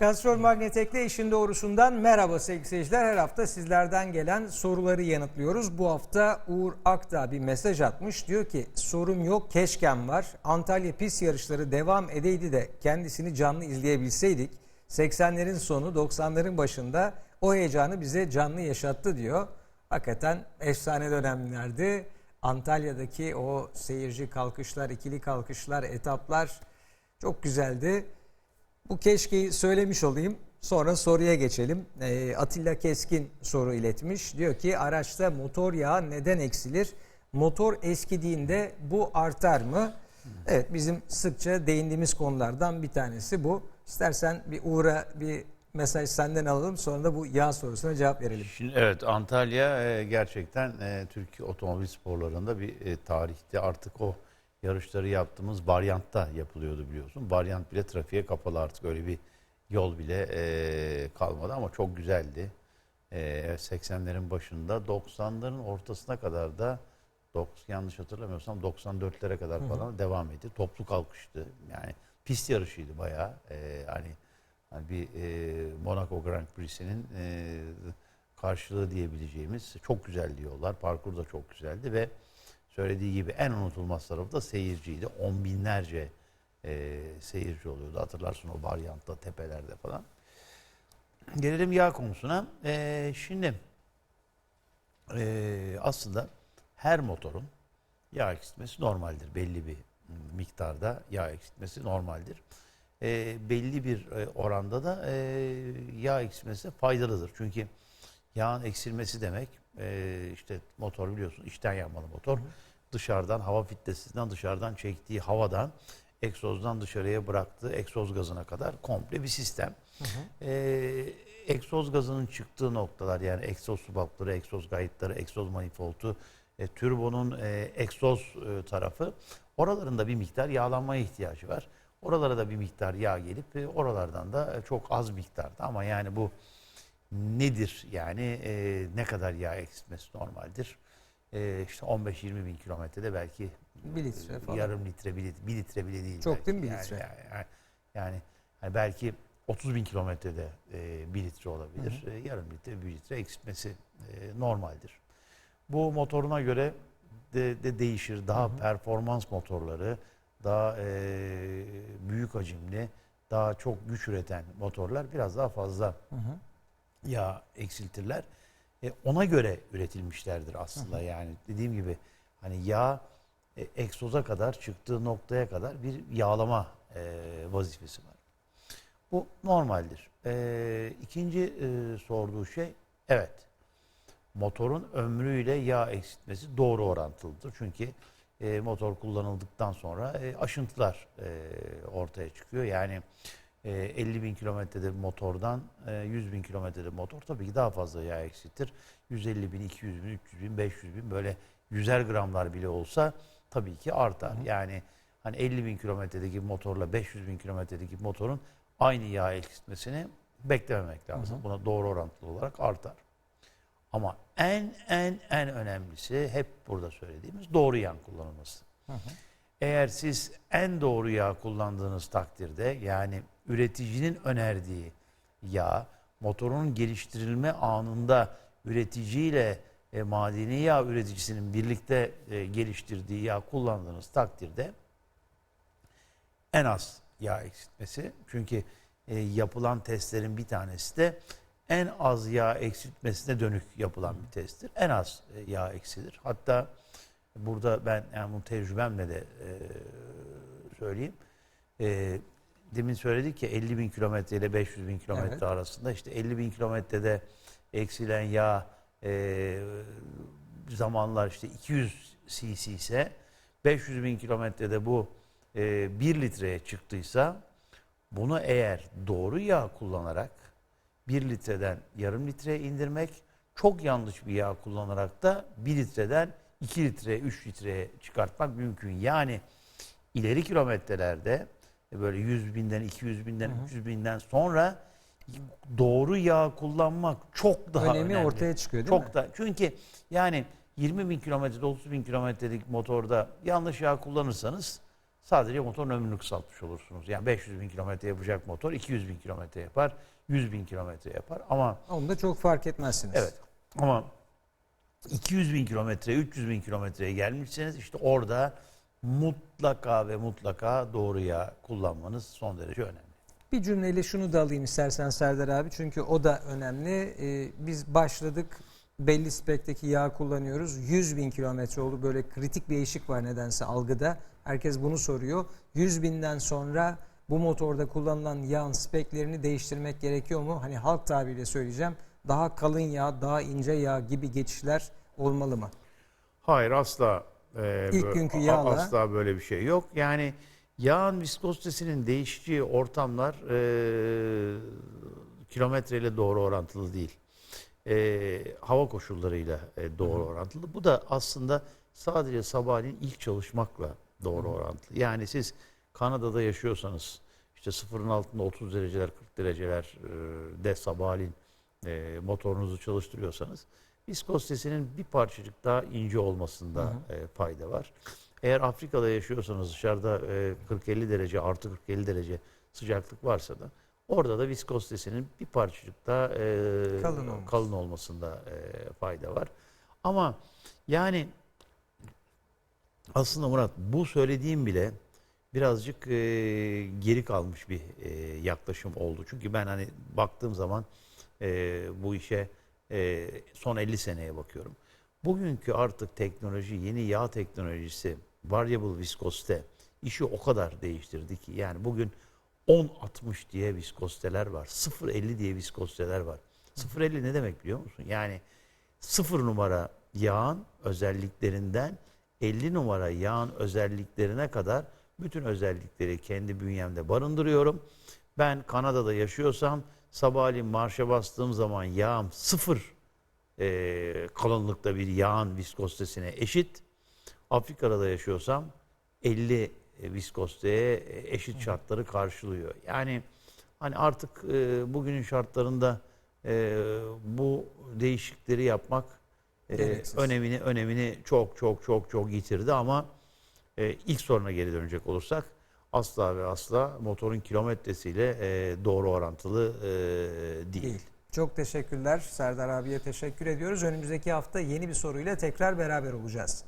Kastrol Magnetek'le işin doğrusundan merhaba sevgili seyirciler. Her hafta sizlerden gelen soruları yanıtlıyoruz. Bu hafta Uğur Akdağ bir mesaj atmış. Diyor ki sorum yok keşkem var. Antalya pist yarışları devam edeydi de kendisini canlı izleyebilseydik. 80'lerin sonu 90'ların başında o heyecanı bize canlı yaşattı diyor. Hakikaten efsane dönemlerdi. Antalya'daki o seyirci kalkışlar, ikili kalkışlar, etaplar çok güzeldi. Bu keşkeyi söylemiş olayım. Sonra soruya geçelim. Ee, Atilla Keskin soru iletmiş. Diyor ki araçta motor yağı neden eksilir? Motor eskidiğinde bu artar mı? Evet bizim sıkça değindiğimiz konulardan bir tanesi bu. İstersen bir Uğur'a bir mesaj senden alalım. Sonra da bu yağ sorusuna cevap verelim. Şimdi evet Antalya e, gerçekten e, Türkiye otomobil sporlarında bir e, tarihte artık o yarışları yaptığımız varyantta yapılıyordu biliyorsun. Varyant bile trafiğe kapalı artık öyle bir yol bile e, kalmadı ama çok güzeldi. E, evet, 80'lerin başında 90'ların ortasına kadar da 90, yanlış hatırlamıyorsam 94'lere kadar falan devam etti. Toplu kalkıştı. Yani pist yarışıydı bayağı. E, hani hani bir e, Monaco Grand Prix'sinin e, karşılığı diyebileceğimiz çok güzeldi yollar. Parkur da çok güzeldi ve söylediği gibi en unutulmaz tarafı da seyirciydi. On binlerce e, seyirci oluyordu. Hatırlarsın o varyantta, tepelerde falan. Gelelim yağ konusuna. E, şimdi e, aslında her motorun yağ eksiltmesi normaldir. Belli bir miktarda yağ eksiltmesi normaldir. E, belli bir e, oranda da e, yağ eksilmesi faydalıdır. Çünkü yağın eksilmesi demek e, işte motor biliyorsun içten yanmalı motor. Dışarıdan hava filtresinden dışarıdan çektiği havadan egzozdan dışarıya bıraktığı egzoz gazına kadar komple bir sistem. E, egzoz gazının çıktığı noktalar yani egzoz subapları, egzoz gayetleri, egzoz manifoldu, e, turbonun e, egzoz e, tarafı oralarında bir miktar yağlanmaya ihtiyacı var. Oralara da bir miktar yağ gelip e, oralardan da e, çok az miktarda ama yani bu nedir yani e, ne kadar yağ eksiltmesi normaldir? E, işte 15-20 bin kilometrede belki Bir litre falan. yarım litre, bir litre, bir litre bile değil. Çok belki. değil mi bir yani, litre? Yani, yani, yani hani belki 30 bin kilometrede e, bir litre olabilir. E, yarım litre, bir litre eksiltmesi e, normaldir. Bu motoruna göre de, de değişir. Daha performans motorları, daha e, büyük hacimli, daha çok güç üreten motorlar biraz daha fazla Hı hı. Yağ eksiltirler. E, ona göre üretilmişlerdir aslında. Yani dediğim gibi hani yağ e, egzoza kadar çıktığı noktaya kadar bir yağlama e, vazifesi var. Bu normaldir. E, ikinci e, sorduğu şey evet motorun ömrüyle yağ eksiltmesi doğru orantılıdır. Çünkü e, motor kullanıldıktan sonra e, aşıntılar e, ortaya çıkıyor. Yani e, 50 bin kilometrede motordan e, 100 bin kilometrede motor tabii ki daha fazla yağ eksiltir. 150 bin, 200 bin, 300 bin, 500 bin böyle yüzer gramlar bile olsa tabii ki artar. Yani hani 50 bin kilometredeki motorla 500 bin kilometredeki motorun aynı yağ eksiltmesini beklememek lazım. Buna doğru orantılı olarak artar. Ama en en en önemlisi hep burada söylediğimiz doğru yağ kullanılması. Eğer siz en doğru yağ kullandığınız takdirde yani üreticinin önerdiği yağ motorun geliştirilme anında üreticiyle e, madeni yağ üreticisinin birlikte e, geliştirdiği yağ kullandığınız takdirde en az yağ eksiltmesi. Çünkü e, yapılan testlerin bir tanesi de en az yağ eksiltmesine dönük yapılan bir testtir. En az e, yağ eksilir. Hatta burada ben yani bu tecrübemle de e, söyleyeyim. E, demin söyledik ya 50 bin kilometre ile 500 bin kilometre Evet. arasında işte 50 bin kilometrede eksilen yağ e, zamanlar işte 200 cc ise 500 bin kilometrede bu e, 1 litreye çıktıysa bunu eğer doğru yağ kullanarak 1 litreden yarım litreye indirmek, çok yanlış bir yağ kullanarak da 1 litreden 2 litreye, 3 litreye çıkartmak mümkün. Yani ileri kilometrelerde e, böyle 100 binden, 200 binden, 300 binden sonra doğru yağ kullanmak çok daha Önemi önemli. ortaya çıkıyor değil çok mi? da çünkü yani 20 bin kilometrede 30 bin kilometrelik motorda yanlış yağ kullanırsanız sadece motorun ömrünü kısaltmış olursunuz. Yani 500 bin kilometre yapacak motor 200 bin kilometre yapar, 100 bin kilometre yapar. Ama Onu da çok fark etmezsiniz. evet ama 200 bin kilometre, 300 bin kilometreye gelmişseniz işte orada mutlaka ve mutlaka doğru yağ kullanmanız son derece önemli. Bir cümleyle şunu da alayım istersen Serdar abi çünkü o da önemli. Ee, biz başladık belli spekteki yağ kullanıyoruz. 100 bin kilometre oldu böyle kritik bir eşik var nedense algıda. Herkes bunu soruyor. 100 binden sonra bu motorda kullanılan yağın speklerini değiştirmek gerekiyor mu? Hani halk tabiriyle söyleyeceğim. Daha kalın yağ, daha ince yağ gibi geçişler olmalı mı? Hayır asla e, İlk günkü yağla- asla böyle bir şey yok. Yani yağın viskozitesinin değiştiği ortamlar e, kilometreyle doğru orantılı değil. E, hava koşullarıyla e, doğru orantılı. Bu da aslında sadece sabahleyin ilk çalışmakla doğru orantılı. Yani siz Kanada'da yaşıyorsanız işte sıfırın altında 30 dereceler 40 dereceler e, de sabahleyin e, motorunuzu çalıştırıyorsanız viskozitesinin bir parçacık daha ince olmasında e, fayda var. Eğer Afrika'da yaşıyorsanız dışarıda e, 40-50 derece artı 40-50 derece sıcaklık varsa da orada da viskozitesinin bir parçacık daha e, Kalın olması. kalın olmasında e, fayda var. Ama yani aslında Murat bu söylediğim bile birazcık e, geri kalmış bir e, yaklaşım oldu. Çünkü ben hani baktığım zaman e, bu işe e, son 50 seneye bakıyorum. Bugünkü artık teknoloji, yeni yağ teknolojisi, variable viskozite işi o kadar değiştirdi ki. Yani bugün 10-60 diye viskoziteler var. 0-50 diye viskoziteler var. 0-50 ne demek biliyor musun? Yani 0 numara yağın özelliklerinden 50 numara yağın özelliklerine kadar bütün özellikleri kendi bünyemde barındırıyorum. Ben Kanada'da yaşıyorsam sabahleyin marşa bastığım zaman yağım sıfır e, kalınlıkta bir yağın viskozitesine eşit. Afrika'da da yaşıyorsam 50 viskoziteye e, eşit şartları karşılıyor. Yani hani artık e, bugünün şartlarında e, bu değişiklikleri yapmak e, Gereksiz. önemini önemini çok çok çok çok yitirdi ama e, ilk soruna geri dönecek olursak asla ve asla motorun kilometresiyle e, doğru orantılı e, değil. Çok teşekkürler. Serdar abiye teşekkür ediyoruz. Önümüzdeki hafta yeni bir soruyla tekrar beraber olacağız.